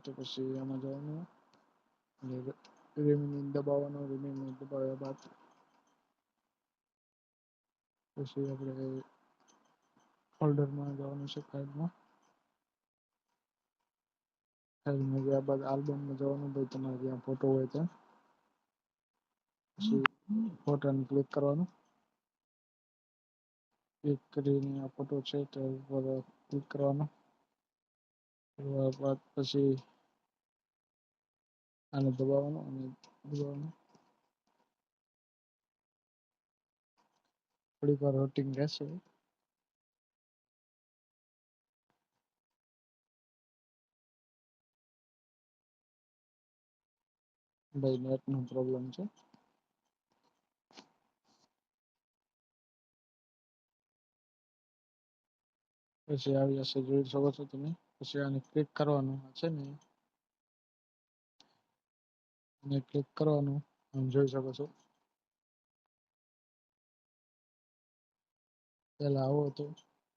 તો પછી એમાં જવાનું. remove દબાવવાનું remove દબાવ્યા બાદ પછી આપણે ફોલ્ડરમાં જવાનું છે ખાઈ માં. ગયા બાદ આલ્બમમાં જવાનું ભાઈ, તમારે જ્યાં ફોટો હોય ત્યાં. પછી ફોટાને ક્લિક કરવાનું. ક્લિક કરીને આ ફોટો છે, તે ઉપર ક્લિક કરવાનો. કરવા બાદ પછી આને દબાવવાનું અને દબાવવાનું. થોડીક વાર રોટિંગ રહેશે. ભાઈ નેટનો પ્રોબ્લેમ છે. પછી આવી જશે જોઈ શકો છો તમે. પછી આને ક્લિક કરવાનું છે ને અને ક્લિક કરવાનું, આમ જોઈ શકો છો. પહેલા આવો હતો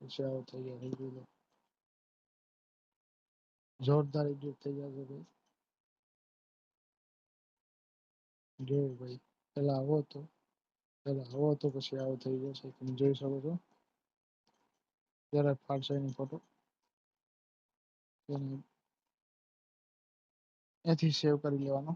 પછી આવો થઈ ગયા થઈ ગયું. જોરદાર એડિટ થઈ છે ભાઈ. જોયું ભાઈ, પહેલા આવો હતો પહેલા આવો હતો પછી આવો થઈ ગયો છે તમે જોઈ શકો છો. ત્યારે ફાટશે એની ફોટો એથી સેવ કરી લેવાનો.